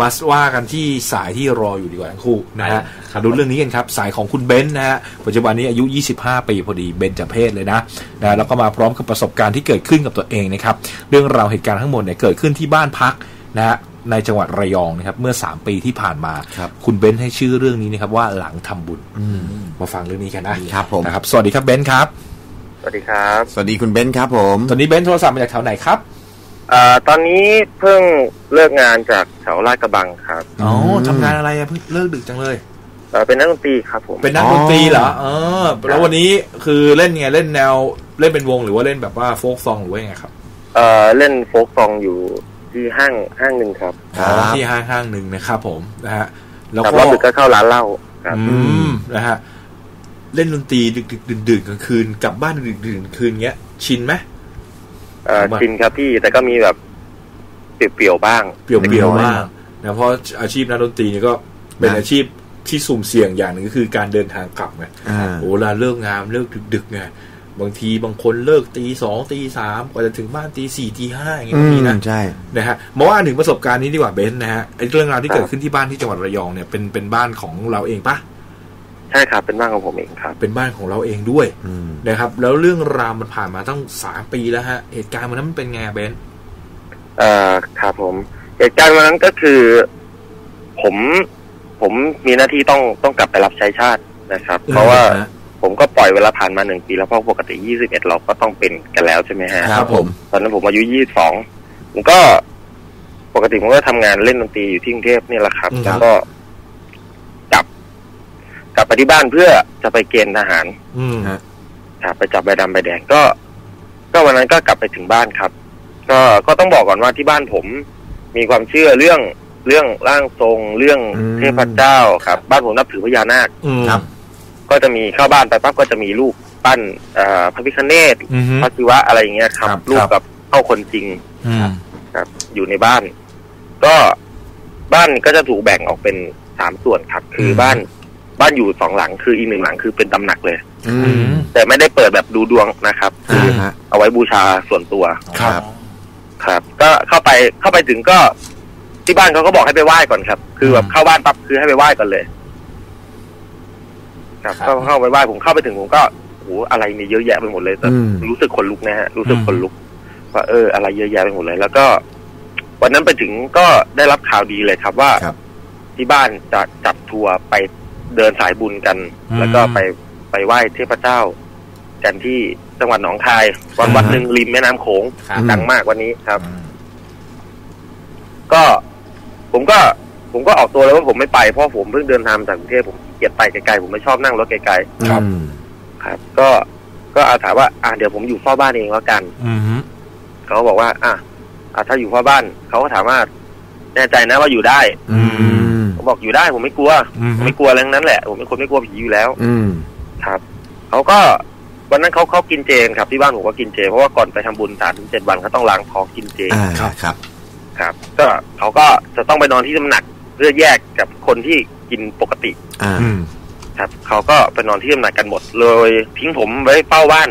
มาว่ากันที่สายที่รออยู่ดีกว่าทั้งคู่นะฮะมาดูเรื่องนี้กันครับ สายของคุณเบนซ์นะฮะปัจจุบันนี้อายุ 25 ปีพอดีเบนจเพศเลยนะนะแล้วก็มาพร้อมกับประสบการณ์ที่เกิดขึ้นกับตัวเองนะครับ เรื่องราวเหตุการณ์ทั้งหมดเนี่ยเกิดขึ้นที่บ้านพักนะฮะในจังหวัดระยองนะครับ เมื่อ 3 ปีที่ผ่านมาครับคุณเบนซ์ให้ชื่อเรื่องนี้นะครับว่าหลังทำบุญมาฟังเรื่องนี้กันนะครับผมนะครับ สวัสดีครับเบนซ์ครับ สวัสดีครับ สวัสดีคุณเบนซ์ครับผมตอนนี้เบนซ์โทรศัพท์มาจากแถวไหนครับเอ่อตอนนี้เพิ่งเลิกงานจากแถวลาดกระบังครับอ๋อทำงานอะไรอะเพิ่งเลิกดึกจังเลยเอ่อเป็นนักดนตรีครับผมเป็นนักดนตรีเหรอเออ แล้ววันนี้คือเล่นไงเล่นแนวเล่นเป็นวงหรือว่าเล่นแบบว่าโฟกซองหรือว่ายังไงครับเอ่อเล่นโฟกซองอยู่ที่ห้างห้างหนึ่งครับครับอ๋อที่ห้างห้างหนึ่งนะครับผมนะฮะแล้วครับก็รอบดึกก็เข้าร้านเหล้าครับอืมนะฮะเล่นดนตรีดึกดึกดื่นดื่นกลางคืนกลับบ้านดึกดื่นคืนเงี้ยชินไหม เอ่อครับชินครับพี่แต่ก็มีแบบเปลี่ยวๆบ้างเปรียวล็กเปรียวน้อมากนะเพราะอาชีพนักดนตรีเนี่ยก็เป็นนะอาชีพที่สุ่มเสี่ยงอย่างหนึ่งก็คือการเดินทางกลับไงอ่าโอ้เวลาเลิกงานเลิกดึกๆไงบางทีบางคนเลิกตีสองตีสามกว่าจะถึงบ้านตีสี่ตีห้าอย่างเงี้ยอืก็มมีนะใช่นะฮะมาว่าถึงประสบการณ์นี้ดีกว่าเบนซ์นะฮะไอ้เรื่องราวที่เกิดขึ้นที่บ้านที่จังหวัดระยองเนี่ยเป็นเป็นบ้านของเราเองปะ ใช่ครับ เป็นบ้านของผมเองครับ เป็นบ้านของเราเองด้วยอืมนะครับ แล้วเรื่องราวมันผ่านมาตั้งสามปีแล้วฮะ เหตุการณ์มันนั้นมันเป็นไงเบนซ์เอ่อครับผม เหตุการณ์วันนั้นก็คือ ผมผมมีหน้าที่ต้องต้องกลับไปรับใช้ชาตินะครับ เพราะว่าฮะผมก็ปล่อยเวลาผ่านมาหนึ่งปีแล้วเพราะปกติยี่สิบเอ็ดเราก็ต้องเป็นกันแล้วใช่ไหมฮะครับ ผม ตอนนั้นผมอายุยี่สิบสองผมก็ปกติผมก็ทำงานเล่นดนตรีอยู่ที่กรุงเทพนี่แหละครับอืมแล้วก็กลับ กลับไปที่บ้านเพื่อจะไปเกณฑ์ทหาร อืมฮะครับไปจับใบดำใบแดงก็ ก็วันนั้นก็กลับไปถึงบ้านครับ ก็ก็ต้องบอกก่อนว่าที่บ้านผม มีความเชื่อเรื่องเรื่องร่างทรงเรื่องอืม เทพเจ้าครับ บ้านผมนับถือพญานาค อืมครับ ก็จะมีเข้าบ้านไปปั๊บก็จะมีรูปปั้นเอ่อพระพิฆเนศอืมพระศิวะอะไรอย่างเงี้ยครับครับรูปกับเข้าคนจริง อืม ครับอยู่ในบ้าน ก็บ้านก็จะถูกแบ่งออกเป็นสามส่วนครับ คืออมบ้าน บ้านอยู่สองหลังคืออีกหนึ่งหลังคือเป็นตำหนักเลย อือืมมแต่ไม่ได้เปิดแบบดูดวงนะครับ อ่าฮะ เอาไว้บูชาส่วนตัว ครับ ครับ ก็เข้าไปเข้าไปถึงก็ที่บ้านเขาก็บอกให้ไปไหว้ก่อนครับ คือแบบอืมเข้าบ้านปั๊บคือให้ไปไหว้ก่อนเลย ครับครับ ก็เข้าไปไหว้ผมเข้าไปถึงผมก็โอ้โหอะไรมีเยอะแยะไปหมดเลยแต่อืม รู้สึกขนลุกนะฮะรู้สึกอืมขนลุกว่าเออ อะไรเยอะแยะไปหมดเลย แล้วก็ วันนั้นไปถึงก็ได้รับข่าวดีเลยครับว่า ครับ ที่บ้านจะจัดทัวร์ไป เดินสายบุญกันแล้วก็ไปไปไหว้เทพเจ้า กันที่จังหวัดหนองคายวันวัดหนึ่งริมแม่น้ำโขงครับ ดังมากวันนี้ครับ ก็ผมก็ผมก็ออกตัวเลยว่าผมไม่ไปเพราะผมเพิ่งเดินทางมาจากกรุงเทพผมขี้เกียจไปไกลๆผมไม่ชอบนั่งรถไกลครับ อืมๆครับ ก็ก็อาถามว่าอะเดี๋ยวผมอยู่เฝ้าบ้านเองแล้วกัน อืมเขาก็บอกว่า อะอะถ้าอยู่เฝ้าบ้านเขาก็ถามว่าแน่ใจนะว่าอยู่ได้ อืมผม บอกอยู่ได้ผมไม่กลัวอืมผมไม่กลัวอะไรทั้งนั้นแหละผมเป็นคนไม่กลัวผีอยู่แล้ว อืมครับเขาก็วันนั้นเขาเขากินเจกันครับที่บ้านผมก็กินเจเพราะว่าก่อนไปทำบุญสามถึงเจ็ดวันเขาต้องล้างท้องกินเจอ่าครับครับ ครับ ก็เขาก็จะต้องไปนอนที่ตำหนักเพื่อแยกกับคนที่กินปกติอ่าอืมครับเขาก็ไปนอนที่ตำหนักกันหมดเลยทิ้งผมไว้เฝ้าบ้าน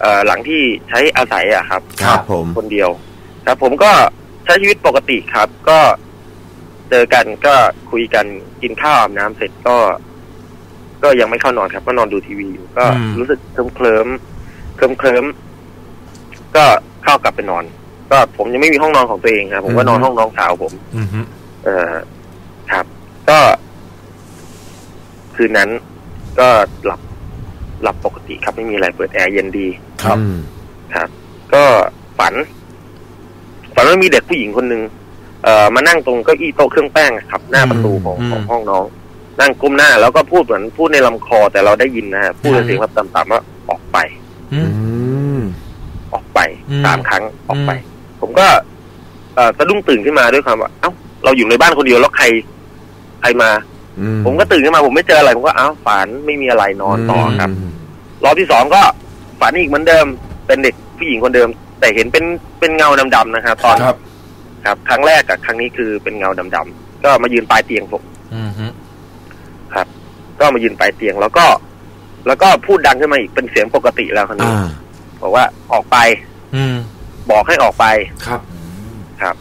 เอ่อหลังที่ใช้อาศัยอะครับ ครับผมคนเดียว ครับ ผมก็ใช้ชีวิตปกติครับ ก็ เจอกันก็คุยกันกินข้าวอาบน้ำเสร็จก็ ก็ยังไม่เข้านอนครับ ก็นอนดูทีวีอยู่ ก็อืมรู้สึกเคลิ้มเคลิ้มเคลิ้มเคลิ้มก็เข้ากลับไปนอน ก็ผมยังไม่มีห้องนอนของตัวเองครับผมก็นอนห้องน้องสาวผมอืมเออครับ ก็ คืนนั้นก็หลับหลับปกติครับไม่มีอะไรเปิดแอร์เย็นดี ครับอืมครับ ก็ฝันฝันว่ามีเด็กผู้หญิงคนหนึ่ง เอ่อมานั่งตรงเก้าอี้โต๊ะเครื่องแป้งอะครับ หน้าประตูของอืมของห้องน้อง นั่งก้มหน้าแล้วก็พูดเหมือนพูดในลำคอแต่เราได้ยินนะฮะพูดในเสียงแบบต่ำๆว่าออกไปอือืมมออกไปอืมสามครั้งออกไปอืมผมก็เอ่อสะดุ้งตื่นขึ้นมาด้วยความว่าเอ้าเราอยู่ในบ้านคนเดียวแล้วใคร ใครมาอืมผมก็ตื่นขึ้นมาผมไม่เจออะไรผมก็อ้าวฝันไม่มีอะไรนอนต่อครับรอบที่สองก็ฝันอีกเหมือนเดิม เป็นเด็กผู้หญิงคนเดิม แต่เห็นเป็นเป็นเงาดำๆนะครับ ตอน ครับครับ ครั้งแรกกับครั้งนี้คือเป็นเงาดำๆก็มายืนปลายเตียงผมอืมก็มายืนปลายเตียงแล้วก็ แล้วก็พูดดังขึ้นมาอีกเป็นเสียงปกติแล้วคราวนี้อ่าบอกว่าออกไป อืม บอกให้ออกไปครับ ครับ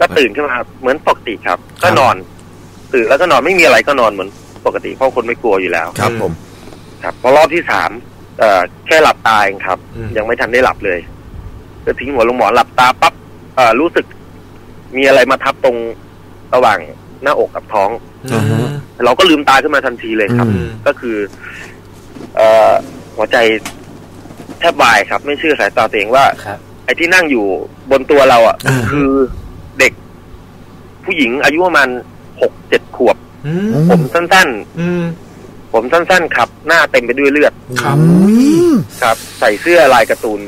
ก็ตื่นขึ้นมาเหมือนปกติครับ ก็นอน ตื่นแล้วก็นอนไม่มีอะไรก็นอนเหมือนปกติเพราะคนไม่กลัวอยู่แล้ว ครับผม ครับพอรอบที่สามเอ่อแค่หลับตาเองครับอืมยังไม่ทันได้หลับเลยก็ทิ้งหัวลงหมอนหลับตาปั๊บเอ่อ รู้สึกมีอะไรมาทับตรงระหว่างหน้าอกกับท้องอ่าฮะเราก็ลืมตาขึ้นมาทันทีเลยครับอืมก็คือเอ่อหัวใจแทบวายครับ ไม่เชื่อสายตาตัวเองว่าครับไอ้ที่นั่งอยู่บนตัวเราอะอ่าคือเด็กผู้หญิงอายุประมาณหกเจ็ดขวบอืมผมสั้นอืมๆผมสั้นๆครับ หน้าเต็มไปด้วยเลือดครับอืมครับใส่เสื้อลายการ์ตูน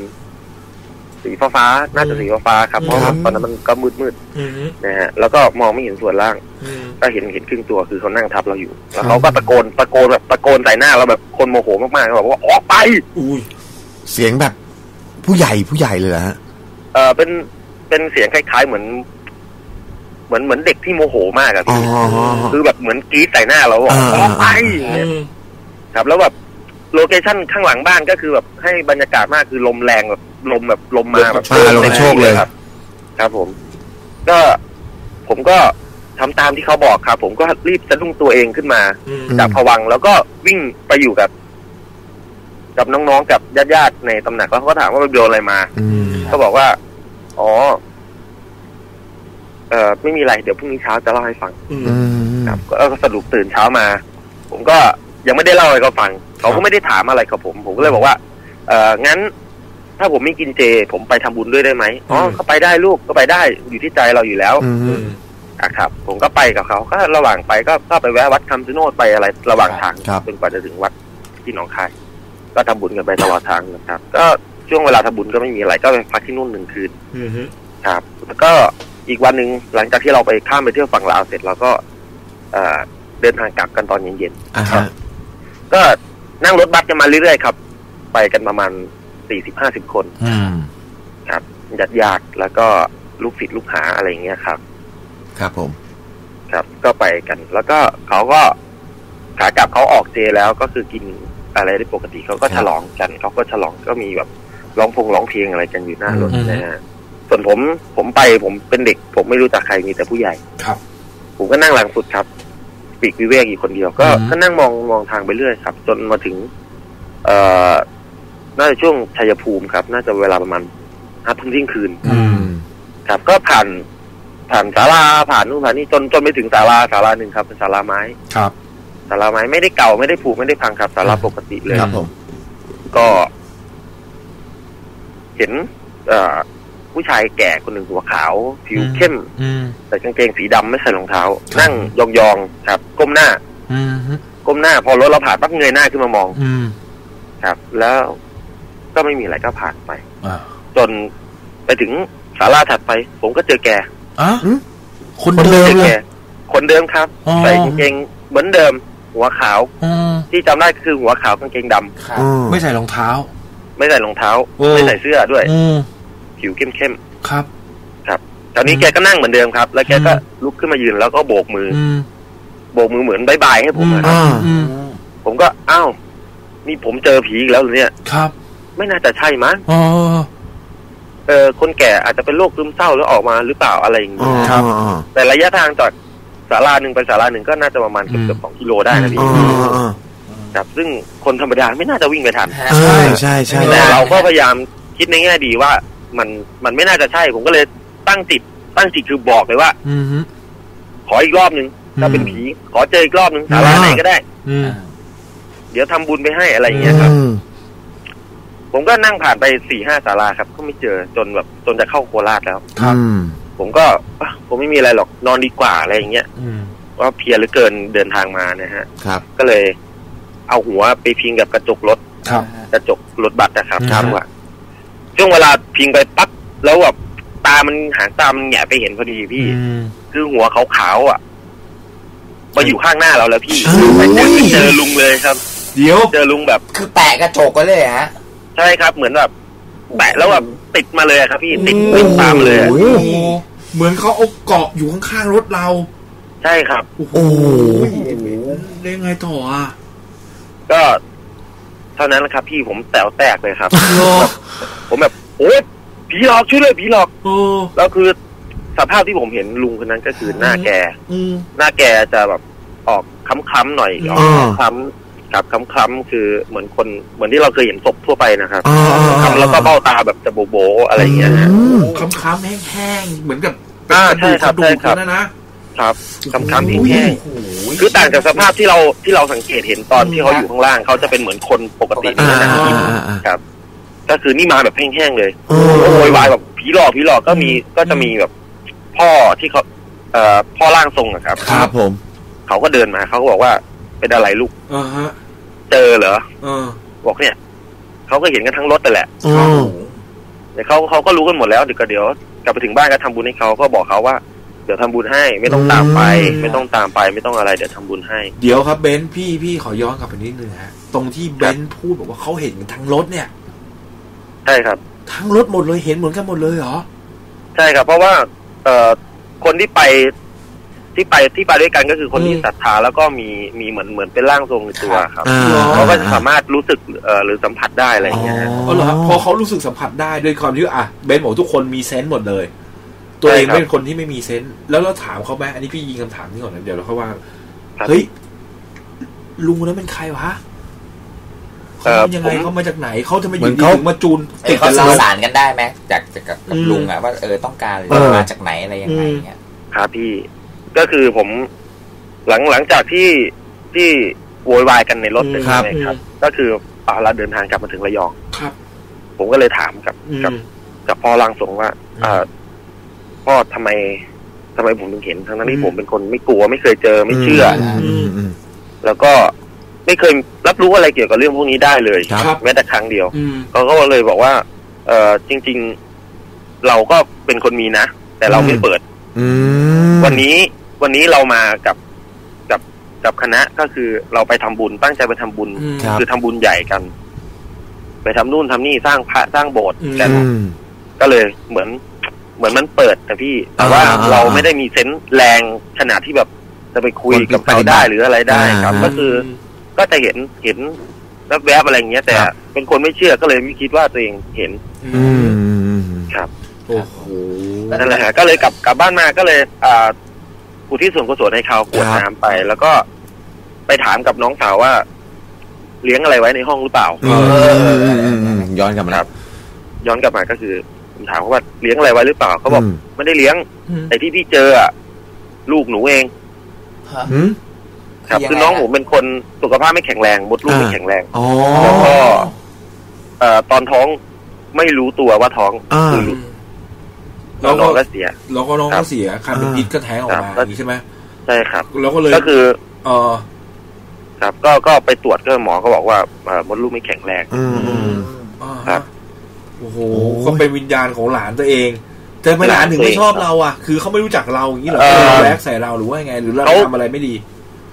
สีฟ้าฟ้าๆน่าจะสีฟ้าฟ้าๆครับเพราะครัว่าบตอนนั้นมันก็มืดมืดอืมๆนะฮะแล้วก็มองไม่เห็นส่วนล่างอืมก็เห็นเห็นครึ่งตัวคือเขานั่งทับเราอยู่ แล้วเขาก็ตะโกนตะโกนแบบตะโกนใส่หน้าเราแบบคนโมโหมากๆบอกว่าออกไปอุ้ยเสียงแบบ ผู้ใหญ่ผู้ใหญ่เลยเหรอฮะเออเป็นเป็นเสียงคล้ายๆเหมือนเหมือนเหมือนเด็กที่โมโหมากอะอ๋อพี่คือแบบเหมือนกรีดใส่หน้าเราบอกอ่าออกไปอย่างเงี้ยอืมครับแล้วแบบโลเคชั่นข้างหลังบ้านก็คือแบบให้บรรยากาศมากคือลมแรงแบบ ลมแบบลมมาแบบอ่าลมกระโชกเลยครับ ครับผม ก็ผมก็ทำตามที่เขาบอกครับ ผมก็รีบสะดุ้งตัวเองขึ้นมาอืมจากผวังค์แล้วก็วิ่งไปอยู่กับ กับน้องๆกับญาติๆในตำหนักแล้วเขาก็ถามว่าไปโดนอะไรมาอืมก็บอกว่า อ๋อ เอ่อไม่มีอะไรเดี๋ยวพรุ่งนี้เช้าจะเล่าให้ฟังอืมอืมครับก็ก็สรุปตื่นเช้ามา ผมก็ยังไม่ได้เล่าอะไรเขาฟัง เขาก็ไม่ได้ถามอะไรกับผม ผมก็เลยบอกว่า เอ่องั้น ถ้าผมไม่กินเจ ผมไปทำบุญด้วยได้ไหมอ๋ออืมก็ไปได้ลูกก็ไปได้อยู่ที่ใจเราอยู่แล้วอือืมมอะครับ ผมก็ไปกับเขาก็ระหว่างไปก็ก็ไปแวะวัดคำชะโนดไปอะไร ระหว่างทางครับจนกว่าจะถึงวัดที่หนองคาย ก็ทำบุญกันไปตลอดทางนะครับ ก็ช่วงเวลาทำบุญก็ไม่มีอะไรก็ไปพักที่นู่นหนึ่งคืนอืมครับ แล้วก็อีกวันหนึ่งหลังจากที่เราไปข้ามไปเที่ยวฝั่งลาวเสร็จเราก็เอ่อเดินทางกลับกันตอนเย็นอ่าฮะๆก็นั่งรถบัสกันมาเรื่อยๆครับ ไปกันประมาณ สี่สิบห้าสิบคนอืมครับญาติญาติๆแล้วก็ลูกศิษย์ลูกหาอะไรอย่างเงี้ยครับ ครับผม ครับก็ไปกัน แล้วก็เขาก็ขากลับเขาออกเจแล้วก็คือกินอะไรได้ปกติเขาก็ครับฉลองกันเขาก็ฉลองก็มีแบบร้องพงร้องเพลงอะไรกันอยู่หน้ารถอืมนะฮะส่วนผมผมไปผมเป็นเด็ก ผมไม่รู้จักใครมีแต่ผู้ใหญ่ครับ ผมก็นั่งหลังสุดครับปีกวิเวกอีกคนเดียว ก็อืมก็นั่งมองมองทางไปเรื่อยครับ จนมาถึง เอ่อ น่าจะช่วงชัยภูมิครับ น่าจะเวลาประมาณห้าทุ่มเที่ยงคืนอืมครับ ก็ผ่านผ่านศาลาผ่านนู่นผ่านนี่จนจนไปถึงศาลาศาลาหนึ่งครับเป็นศาลาไม้ครับศาลาไม้ไม่ได้เก่าไม่ได้ผูกไม่ได้พังครับศาลาปกติเลยครับผมก็ เห็น เอ่อผู้ชายแก่คนหนึ่งหัวขาว ผิวอืมเข้มอืมใส่กางเกงสีดำไม่ใส่รองเท้าครับนั่งยองๆครับ ก้มหน้าอืมก้มหน้า พอรถเราผ่านปั๊บเงยหน้าขึ้นมามองอืมครับ แล้ว ก็ไม่มีอะไรก็ผ่านไปอ่าจนไปถึงศาลาถัดไป ผมก็เจอแกอะอืมคนเดิมเจอเลแกยคนเดิมครับอ๋อใส่กางเกงเหมือนเดิม หัวขาวอืมที่จำได้คือหัวขาวกางเกงดำครับอืมไม่ใส่รองเท้า ไม่ใส่รองเท้าโอ้ไม่ใส่เสื้อด้วยอืมผิวเข้มครับๆตอนนี้อืมแกก็นั่งเหมือนเดิมครับ แล้วแกก็อืมลุกขึ้นมายืนแล้วก็โบกมือออืมโบกมือเหมือนบายบายให้ผมอะครับอ่าอืมผมก็อ้าวนี่ผมเจอผีอีกแล้วเหรอเนี่ย ครับ ไม่น่าจะใช่มั้งอ๋อเออคนแก่อาจจะเป็นโรคซึมเศร้าแล้วออกมาหรือเปล่าอะไรอย่างอ๋อเงี้ยครับอ๋อแต่ระยะทางจากศาลาหนึ่งไปศาลาหนึ่งก็น่าจะประมาณเกือบอืมเกือบสองกิโลได้นะอ๋พี่ออ๋อครับซึ่งคนธรรมดาไม่น่าจะวิ่งไปทันฮะใช่ใช่ใช่แต่เราก็พยายามคิดในแง่ดีว่ามันมันไม่น่าจะใช่ ผมก็เลยตั้งจิตตั้งจิตคือบอกเลยว่าอืมขออีกรอบหนึ่งถ้าเป็นอืมผีขอเจออีกรอบหนึ่งศาลาไหนก็ได้อืมเดี๋ยวทำบุญไปให้อะไรอย่างเงี้ยครับอืม ผมก็นั่งผ่านไปสี่ห้าศาลาครับ ก็ไม่เจอจนแบบจนจะเข้าโคราชแล้วครับอืมผมก็อะผมไม่มีอะไรหรอกนอนดีกว่าอะไรอย่างเงี้ยอืมว่าเพลียเหลือเกินเดินทางมานะฮะครับ ก็เลย เอาหัวไปพิงกับกระจกรถครับกระจกรถบัสนะครับครับว่าช่วงเวลาพิงไปปั๊บแล้วแบบตามันหางตามันแหงะไปเห็นพอดีพี่อืมคือหัวขาวๆอะมาอยู่ข้างหน้าเราแล้วพี่เฮ้ยไปเจอเจอลุงเลยครับ เดี๋ยวเจอลุงแบบ คือแปะกระจกก็เลยฮะ ใช่ครับ เหมือนแบบแปะแล้วแบบติดมาเลยอะครับ พี่ติดติดตามเลยอะโอ้โอ้โหเหมือนเขาเอาเกาะอยู่ข้างๆรถเรา ใช่ครับ โอ้โหโอ้โหเล่นไงต่ออะก็ เท่านั้นแหละครับ พี่ผมแต๋วแตกเลยครับโลผมแบบโอ๊ยผีหลอกช่วยเลยผีหลอกโอ้แล้วคือสภาพที่ผมเห็นลุงคนนั้นก็คือหน้าแกอืมหน้าแกจะแบบออกค้ำๆหน่อยออกอ่าค้ำ กับค้ำๆคือเหมือนคนเหมือนที่เราเคยเห็นศพทั่วไปนะครับอ่าอ่าค้ำแล้วก็เบ้าตาแบบจะโบๆอะไรอย่างเงี้ยฮะอืมค้ำๆแห้งๆเหมือนกับเป็นอ่ากระดูกใช่ครักบระดูกใช่ครับนั่นนะครับค้ำๆแห้งโอ้โหๆคือต่างจากสภาพที่เราที่เราสังเกตเห็นตอนที่เขาอยู่ข้างล่างเขาจะเป็นเหมือนคนปกติอ่านี่นะอ่าอ่าอ่าครับ ก็คือนี่มาแบบแห้งๆเลยเออโวยวายแบบผีหลอกผีหลอกก็มีก็จะมีแบบ พ่อที่เขาเอ่อพ่อร่างทรงอะครับ ครับผม เขาก็เดินมาเขาก็บอกว่าเป็นอะไรลูกอ่าฮะ เจอเหรอเออบอกเนี่ยเขาก็เห็นกันทั้งรถแต่นแหละอืมเดี๋ยวเขาเขาก็รู้กันหมดแล้วเดี๋ยวก็เดี๋ยวกลับไปถึงบ้านก็ทำบุญให้เขาก็บอกเขาว่าเดี๋ยวทำบุญให้ไม่ต้องตามไป ไม่ต้องตามไปไม่ต้องอะไรเดี๋ยวทำบุญให้ เดี๋ยวครับเบนซ์พี่พี่ขอย้อนกลับไปนิดนึงฮะตรงที่เบนซ์พูดบอกว่าเขาเห็นกันทั้งรถเนี่ยใช่ครับ ทั้งรถหมดเลยเห็นเหมือนกันหมดเลยเหรอใช่ครับ เพราะว่า เอ่อคนที่ไป ที่ไปที่ไปด้วยกันก็คือคนที่อืมศรัทธาแล้วก็มีมีเหมือนเหมือนเป็นร่างทรงในตัวครับอ่าเขาก็จะสามารถรู้สึกเอ่อหรือสัมผัสได้อะไรอย่างเงี้ยฮะอ๋อเหรอครับพอเขารู้สึกสัมผัสได้ด้วยความที่ว่าอะเบนซ์บอกทุกคนมีเซนส์หมดเลย ตัวเองใช่ครับเป็นคนที่ไม่มีเซนส์แล้วเราถามเขาไหมอันนี้พี่ยิงคำถามนี้ก่อนนะเดี๋ยวเราค่อยว่าครับเฮ้ยลุงคนนั้นเป็นใครวะเอ่เขาอเป็นยังไงผมเขามาจากไหนเขาจะมาอเหมืยู่อนดีเขาถึงมาจูนเอ้ติยดเขากับสื่เราอสารกันได้ไหมจากจากกับกับอืมลุงอะว่าเออต้องการเออมาจากไหนอะไรยังไงเงี้ยครับพี่ ก็คือผมหลังหลังจากที่ที่โวยวายกันในรถอืมใช่ไหมครับ ก็คืออ่าเราเดินทางกลับมาถึงระยองครับ ผมก็เลยถามกับอืมกับกับพ่อร่างทรงว่าอืมอ่าพ่อทำไมทำไมผมถึงเห็น ทั้งนั้นอืที่มผมเป็นคนไม่กลัวไม่เคยเจอไม่เชื่อออืมอืมแล้วก็ไม่เคยรับรู้อะไรเกี่ยวกับเรื่องพวกนี้ได้เลยครับแม้แต่ครั้งเดียวอืมเขาก็เลยบอกว่า เออจริง ๆ เราก็เป็นคนมีนะแต่เราไม่เปิดอืมวันนี้ วันนี้เรามากับกับกับคณะก็คือเราไปทำบุญตั้งใจไปทำบุญอืมครับคือทำบุญใหญ่กัน ไปทำนู่นทำนี่สร้างพระสร้างโบสถ์อืมกันอืมก็เลยเหมือน เหมือนมันเปิดนะพี่ แต่ว่าอ่าเราไม่ได้มีเซนส์แรงขนาดที่แบบจะไปคุยกับเขาได้หรืออะไรได้ครับอ่าก็คือก็จะเห็นเห็นแวบๆอะไรอย่างเงี้ย แต่ครับเป็นคนไม่เชื่อก็เลยไม่คิดว่าตัวเองเห็น อืมอืมครับโอ้โหนั่นแหละฮะก็เลยกลับกลับบ้านมาก็เลย อ่า อุทิศส่วนกุศลให้เขากรวดน้ำไป แล้วก็ไปถามกับน้องสาวว่า เลี้ยงอะไรไว้ในห้องหรือเปล่าอืมอืมอืมอืมย้อนกลับมาครับ ย้อนกลับมาก็คือผมถามเขาว่าเลี้ยงอะไรไว้หรือเปล่าเขาบอกมไม่ได้เลี้ยงอืมแต่ที่พี่เจออะลูกหนูเองหืมครับคือยังไงคือน้องฮะผมเป็นคนสุขภาพไม่แข็งแรงมดลูกไม่อ่าแข็งแรงอ๋อแล้วก็เอ่อตอนท้องไม่รู้ตัวว่าท้องอ่าคือ อืมน้องก็เสียแล้วก็น้องครัก็บเสียคันเป็นอ่าพิษก็แท้งออกมาครับอย่างนี้ใช่ไหมใช่ครับแล้วก็เลยก็คือ เออครับก็ก็ไปตรวจก็หมอก็บอกว่าเอ่อมดลูกไม่แข็งแรงอืมอืมอ่าครัฮะบโอ้โหโอ้ยก็เป็นวิญญาณของหลานตัวเองแต่ไม่หลานถึงไม่ชอบเราอะ คือเขาไม่รู้จักเราอย่างนี้เหรอเออเราแลกใส่เราหรือว่ายังไงหรือเราเขาทำอะไรไม่ดี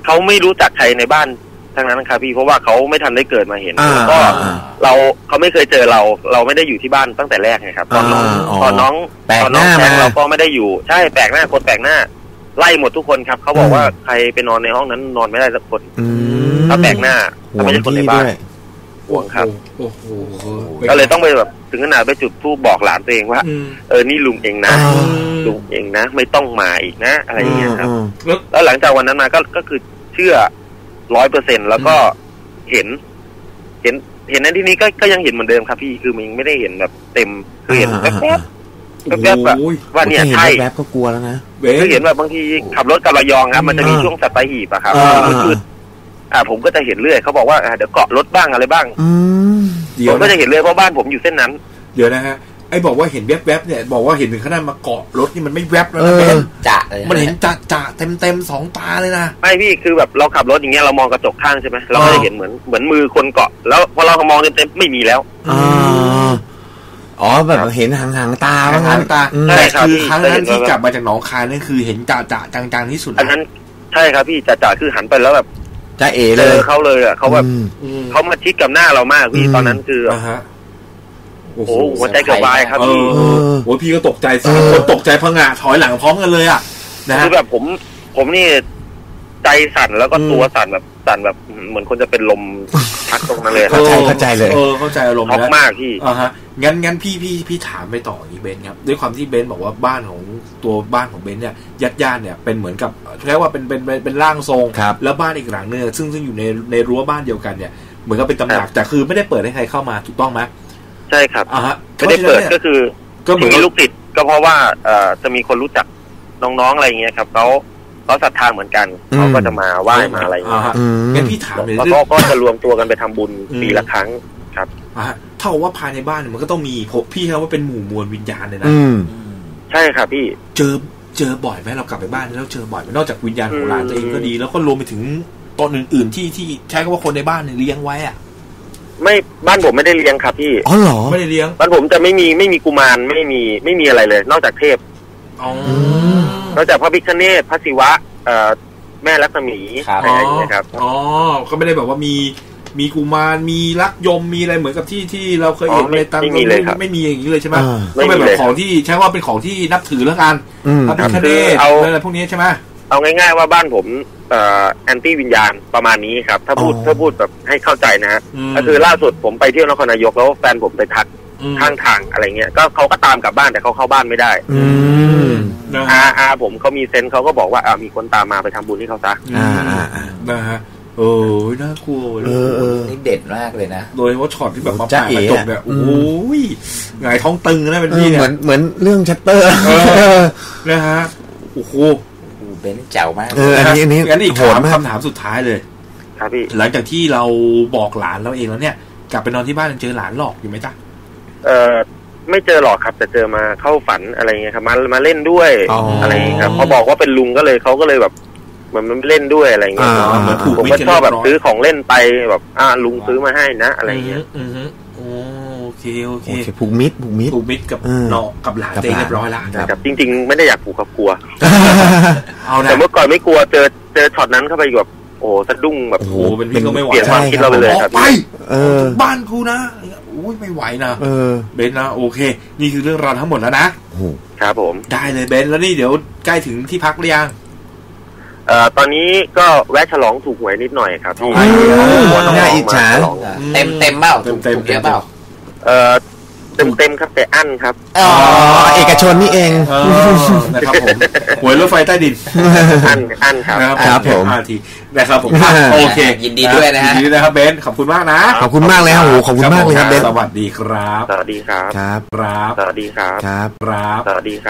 เขาไม่รู้จักใครในบ้าน ทั้งนั้นครับพี่เพราะว่าเขาไม่ทันได้เกิดมาเห็นอ่าแล้วก็อ่าเราเขาไม่เคยเจอเรา เราไม่ได้อยู่ที่บ้านตั้งแต่แรกไงครับ ตอนน้องอ่าอ๋อตอนน้องแปลกตอนน้องหน้าแทงมาเราก็ไม่ได้อยู่ใช่แปลกหน้าคนแปลกหน้า ไล่หมดทุกคนครับเขาบอกว่าใครไปนอนในห้องนั้นนอนไม่ได้สักคนอืมถ้าแปลกหน้าห่ถ้าวงไม่ใช่คนในที่บ้าด้นวยห่วงครับโอ้โหก็เลยต้องไปแบบถึงขนาดไปจุดธูปบอกหลานตัวเองว่าอืมเออนี่ลุงเองนะอ่าลุงเองนะ ไม่ต้องมาอีกนะ อะไรอย่างเงี้ยครับอืมแล้วหลังจากวันนั้นมาก็ก็คือเชื่อ ร้อยเปอร์เซ็นแล้วก็เห็น เห็น เห็นในที่นี้ก็ก็ยังเห็นเหมือนเดิมครับพี่คือมันยังไม่ได้เห็นแบบเต็มคือเห็นแวบอ่าๆแวบๆแบบโอ้ยว่าเนี่ยแค่ใช่เห็นแวบๆก็กลัวแล้วนะเบคือเห็นแบบบางทีขับรถกลับระยองครับมันจะมีอ่าช่วงสัตหีบอะครับอ่ามืดๆอ่าผมก็จะเห็นเรื่อยเขาบอกว่าอ่าเดี๋ยวเกาะรถบ้างอะไรบ้างอืมเดี๋ผยวมก็นะจะเห็นเรื่อยเพราะบ้านผมอยู่เส้นนั้น เดี๋ยวนะฮะ ไอ้บอกว่าเห็นแวบๆเนี่ยบอกว่าเห็นถึงขนาดมาเกาะรถนี่มันไม่แวบแล้วเอนะอเบนจะเลยมันเห็นจะจะเต็มเต็มๆสองตาเลยนะไม่พี่คือแบบเราขับรถอย่างเงี้ยเรามองกระจกข้างใช่ไหมเราก็อ่าจะเห็นเหมือนเหมือนมือคนเกาะ แล้วพอเรามองเต็มๆไม่มีแล้วอ่าอ๋อแบบเห็นหางหางๆตาว่าทางั้งนตาอืมใช่แต่ครับคือครั้งนั้นเห็นที่แว๊บๆกลับมาจากหนองคายนั่นคือเห็นจะจะจังๆที่สุดอันนั้นใช่ครับพี่จ่าจ่าคือหันไปแล้วแบบจะเอเจเลอยเขาเลยอะเขาแบบอืมอืมเขามาชิดกับหน้าเรามากพี่อืมตอนนั้นคืออ่าฮะ โอ้โอ้โหโหหัวใจเกือบวายครับเอพี่อโอ้ยพี่ก็ตกใจสามคนตกใจพังงะถอยหลังพร้อมกันเลยอะนะฮะ คือแบบผมผมนี่ใจสั่นแล้วก็อืม ตัวสั่นแบบสั่นแบบเหมือนคนจะเป็นลมชักตรงนั้นเลยครัเข้าบใจเข้าใจเลย เออเข้าใจอารมณ์ช็อกแล้วมากพี่ อ่าฮะงั้นงั้นพี่พี่พี่ถามไปต่ออย่างนี้เบนซ์ครับด้วยความที่เบนซ์บอกว่าบ้านของตัวบ้านของเบนซ์เนี่ยญาติญาติเนี่ยเป็นเหมือนกับเรียกว่าเป็นเป็นเป็นเป็นร่างทรงครับ แล้วบ้านอีกหลังเนี่ยซึ่งซึ่งอยู่ในในรั้วบ้านเดียวกันเนี่ยเหมือนกับเป็นตำหนักแต่คือไม่ได้เปิดให้ใครเข้ามาถูกต้องไหม ใช่ครับอ่าฮะไม่ได้เปิดพราะฉะนั้นก็นี่ยคือก็เหมืถึอนงมีกับลูกติดก็เพราะว่าเอ่อจะมีคนรู้จักน้องๆอะไรอย่างเงี้ยครับเขาเขาศรัทธาเหมือนกันอืม เขาก็จะมาไหว้มาอะไรอย่างเงี้ยอ่าฮะอืม งั้นพี่ถามเลยแล้วเรื่ก็อง ก็จะรวมตัวกันไปทำบุญอืม ปีละครั้งครับ อ่าฮะเท่ากับว่าภายในบ้านเนี่ยมันก็ต้องมีผมพี่เขาว่าเป็นหมู่มวลวิญญาณเลยนะ อืมอืมใช่ครับพี่ เจอเจอบ่อยไหมเรากลับไปบ้านแล้วเจอบ่อยไหมนอกจากวิญญาณของหลานอืมตัวเองก็ดี แล้วก็รวมไปถึงตนอื่น ๆ ที่ที่ใช้คำว่าคนในบ้านเนี่ยเลี้ยงไว้อะ ไม่บ้านผมไม่ได้เลี้ยงครับพี่อ๋อเหรอไม่ได้เลี้ยงบ้านผมจะไม่มีไม่มีกุมารไม่มีไม่มีอะไรเลย นอกจากเทพอ๋อมนอกจากพระพิฆเนศพระศิวะ เอ่อแม่ลักษมีครับอะไรอย่างเงี้ยครับอ๋อก็ไม่ได้แบบว่ามีมีกุมารมีลักยมมีอะไรเหมือนกับที่ที่เราเคยเห็นอ๋อไม่ในตามไม่มีเลยครับไม่มีอย่างนี้เลยใช่ไหมอ่าก็เป็นไม่มีแบเลบยของที่ใช้ว่าเป็นของที่นับถือแล้วกันอืมพระพิฆเนศอะไรพวกนี้ใช่ไหมเอาง่ายๆว่าบ้านผมเอ่อ แอนตี้วิญญาณประมาณนี้ครับ ถ้าพูดอ๋อถ้าพูดแบบให้เข้าใจนะฮะมก็คือล่าสุดผมไปเที่ยวนครนายกแล้วแฟนผมไปทักอืมข้างทางอะไรเงี้ยก็เขาก็ตามกลับบ้านแต่เขาเข้าบ้านไม่ได้อืมนะอาฮะอาผมเขามีเซนส์เขาก็บอกว่าอ่ามีคนตามมาไปทำบุญให้เขาซะอ่าอ่าอ่านะฮะเออน่ากลัวว้ยเออเออนี่เด็ดมากเลยนะ โดยเฉพาะช็อตที่แบบมาจ๊ะผ่านเอ๋กระจกเนี่ยอืโอ้มยหงายท้องตึงนะเป็นเอพี่อเนี่เหมืยอนเหมือนเรื่องชัตเตอร์เออนะฮะโอ้โหอู เบนซ์แจ๋วมากเอออันนี้อันนี้งั้นอีกโหดถามมากคำถามสุดท้ายเลย ครับพี่หลังจากที่เราบอกหลานเราเองแล้วเนี่ย กลับไปนอนที่บ้านยังเจอหลานหลอกอยู่ไหมจ๊ะเอ่อไม่เจอหรอกครับ แต่เจอมาเข้าฝันอะไรเงี้ยครับมามาเล่นด้วยอ๋ออ อะไรเงี้ยครับพอบอกว่าเป็นลุงก็เลยเขาก็เลยแบบเหมือนมันเล่นด้วยอะไรเงี้ยอ่าเหมือนผูกผมมิตก็รกันชอบแบบเรียบร้อยซื้อของเล่นไปแบบ อ่าลุงซื้อมาให้นะอะไรเงี้ย อือฮึโอโอ เคโอเคโอเคผูกมิดผูกมิดผูกมิตรกับอืมน้องกับหลานกับตัวเองหลานเรียบร้อยละครับครับจริง ๆ ไม่ได้อยากผูกครับกลัวเอานะแต่เมื่อก่อนไม่กลัวเจอเจอช็อตนั้นเข้าไปแบบโอ้โหสะดุ้งแบบโอ้โหโอ้เป็นพี่ก็ไม่ไหวเปลี่ยนความคิดเราไปเลยออครักบไปเออบ้านกูนะโอ้ยไม่ไหวนะเออเบนซ์นะโอเค นี่คือเรื่องราวทั้งหมดแล้วนะโอ้โหครับผม ได้เลยเบนซ์แล้วนี่เดี๋ยวใกล้ถึงที่พักหรือยังเอ่อตอนนี้ก็แวะฉลองถูกหวยนิดหน่อยครับพี่อืมหัวน้องน่าๆอิจฉามาฉลองอะเต็มเต็มเปล่าเต็มเต็มถูกเยอะเปล่า เอ่อเต็มเต็มๆครับแต่อั้นครับ อ๋อเอกชนนี่เอง เออนะครับผมหวยรถไฟใต้ดินอั้นอั้นครับ นะครับครับผมห้าทีนะครับผมอะโอเคยินดีด้วยนะฮะ ยินดีด้วยนะครับเบนซ์ขอบคุณมากนะขอบคุณมากเลยครับโอ้โหขอบคุณมากเลยครับเบนสวัสดีครับ สวัสดีครับ ครับ ครับ สวัสดีครับ ครับ ครับ สวัสดีครับ